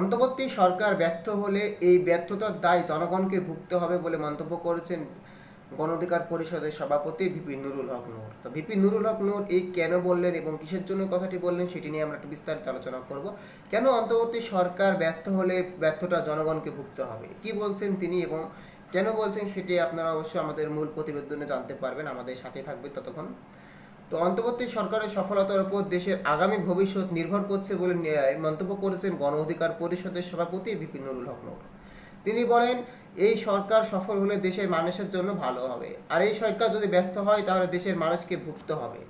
অন্তর্বর্তী সরকার ব্যর্থ হলে এই ব্যর্থতার দায় জনগণকে ভুগতে হবে বলে মন্তব্য করেছেন গণ অধিকার পরিষদের সভাপতি ভিপি নুরুল হক নূর। তো ভিপি নুরুল হক নূর, এই কেন বললেন এবং কিসের জন্য কথাটি বললেন সেটি নিয়ে আমরা একটু বিস্তারিত আলোচনা করব। কেন অন্তর্বর্তী সরকার ব্যর্থ হলে ব্যর্থতা জনগণকে ভুগতে হবে? কি বলছেন তিনি এবং কেন বলছেন সেটি আপনারা অবশ্যই আমাদের মূল প্রতিবেদনে জানতে পারবেন। আমাদের সাথে থাকবে ততক্ষণ। তো অন্তর্বর্তী সরকারের সফলতার উপর দেশের আগামী ভবিষ্যৎ নির্ভর করছে বলে মন্তব্য করেছেন গণ অধিকার পরিষদের সভাপতি বিপিন নুরুল হক তিনি বলেন, এই সরকার সফল হলে দেশের মানুষের জন্য ভালো হবে। আর এই সরকার যদি ব্যর্থ হয়, তাহলে দেশের মানুষকে ভুগতে হবে।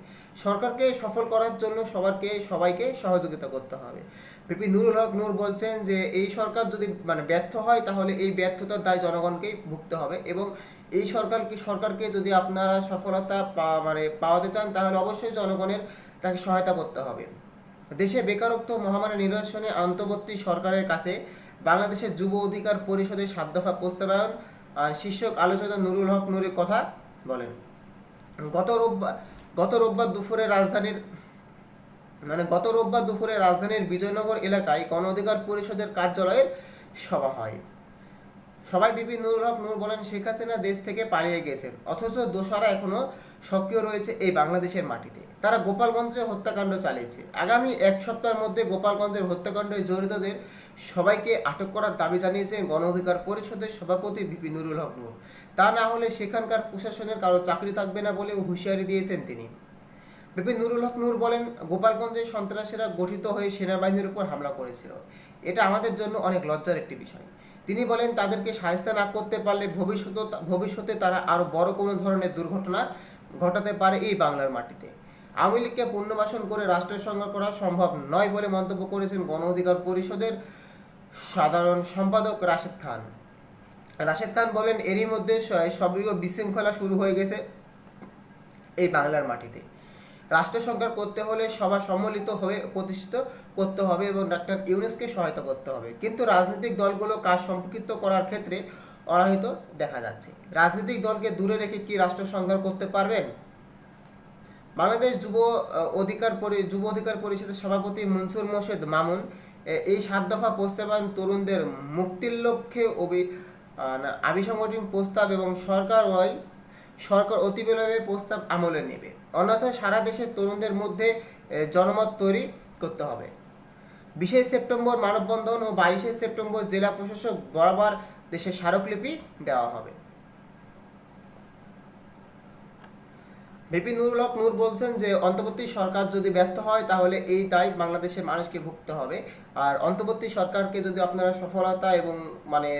সরকারকে সফল করার জন্য সবারকে, সবাইকে সহযোগিতা করতে হবে। বিপি নুরুল হক নূর বলছেন যে, এই সরকার যদি মানে ব্যর্থ হয়, তাহলে এই ব্যর্থতার দায় জনগণকেই ভুগতে হবে এবং এই সরকারকে সরকারকে যদি আপনারা সফলতা মানে পাওয়াতে চান, তাহলে অবশ্যই জনগণের তাকে সহায়তা করতে হবে। দেশে বেকারত্ব মহামারী নিরসনে অন্তর্বর্তী সরকারের কাছে বাংলাদেশের যুব অধিকার পরিষদের সাত দফা প্রস্তাবায়ন, আর শীর্ষক আলোচনা নুরুল হক নুরের কথা বলেন। গত রোববার গত রোববার দুপুরে রাজধানীর মানে গত রোববার দুপুরে রাজধানীর বিজয়নগর এলাকায় গণ অধিকার পরিষদের কার্যালয়ের সভা হয়। সবাই বিপি নুরুল হক, নূর বলেন শেখ হাসিনা দেশ থেকে পালিয়ে গেছেন। অথচ দোষরা এখনও সক্রিয় রয়েছে এই বাংলাদেশের মাটিতে। তারা গোপালগঞ্জে হত্যাকাণ্ড চালিয়েছে। আগামী এক সপ্তাহের মধ্যে গোপালগঞ্জের হত্যাকাণ্ডে জড়িতদের সবাইকে আটক করার দাবি জানিয়েছেন গণ অধিকার পরিষদের সভাপতি বিপি নুরুল হক নূর। তা না হলে সেখানকার প্রশাসনের কারও চাকরি থাকবে না বলে হুঁশিয়ারি দিয়েছেন তিনি। বিপিন নুরুল হক নূর বলেন, গোপালগঞ্জে সন্ত্রাসীরা গঠিত হয়ে সেনাবাহিনীর উপর হামলা করেছিল। এটা আমাদের জন্য অনেক লজ্জার একটি বিষয়। তিনি বলেন, তাদেরকে সাহায্য না করতে পারলে ভবিষ্যতে ভবিষ্যতে তারা আরও বড় কোনো ধরনের দুর্ঘটনা ঘটাতে পারে এই বাংলার মাটিতে। আওয়ামী লীগকে পুনর্বাসন করে রাষ্ট্র সংগ্রহ করা সম্ভব নয় বলে মন্তব্য করেছেন গণ অধিকার পরিষদের সাধারণ সম্পাদক রাশেদ খান। রাশেদ খান বলেন, এরই মধ্যে সবই বিশৃঙ্খলা শুরু হয়ে গেছে এই বাংলার মাটিতে। রাষ্ট্র সংস্কার করতে হলে সভা সম্মিলিত হয়ে প্রতিষ্ঠিত করতে হবে এবং ডাক্তার ইউনেসকে সহায়তা করতে হবে। কিন্তু রাজনৈতিক দলগুলো কাজ সম্পর্কিত করার ক্ষেত্রে অনাহিত দেখা যাচ্ছে। রাজনৈতিক দলকে দূরে রেখে কি রাষ্ট্র সংস্কার করতে পারবেন? বাংলাদেশ যুব অধিকার পরি, যুব অধিকার পরিষদের সভাপতি মনসুর মোর্শেদ মামুন এই সাত দফা প্রস্তাবায়ন তরুণদের মুক্তির লক্ষ্যে অভি আবিসংগঠন প্রস্তাব এবং সরকার ওই সরকার অতিবিলম্বে প্রস্তাব আমলে নেবে। অন্যথায় সারা দেশের তরুণদের মধ্যে জনমত তৈরি করতে হবে। বিশে সেপ্টেম্বর মানববন্ধন ও বাইশে সেপ্টেম্বর জেলা প্রশাসক বরাবর দেশে স্মারকলিপি দেওয়া হবে। বিপিন নুরুল হক নূর বলছেন যে, অন্তর্বর্তী সরকার যদি ব্যর্থ হয়, তাহলে এই দায় বাংলাদেশের মানুষকে ভুগতে হবে। আর অন্তর্বর্তী সরকারকে যদি আপনারা সফলতা এবং মানে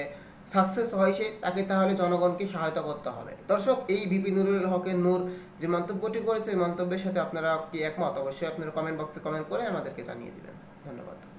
সাকসেস হয় তাকে তাহলে জনগণকে সহায়তা করতে হবে। দর্শক, এই বিপি নুরুল হকের নূর যে মন্তব্যটি করেছে, এই মন্তব্যের সাথে আপনারা কি একমত? অবশ্যই আপনারা কমেন্ট বক্সে কমেন্ট করে আমাদেরকে জানিয়ে দিবেন। ধন্যবাদ।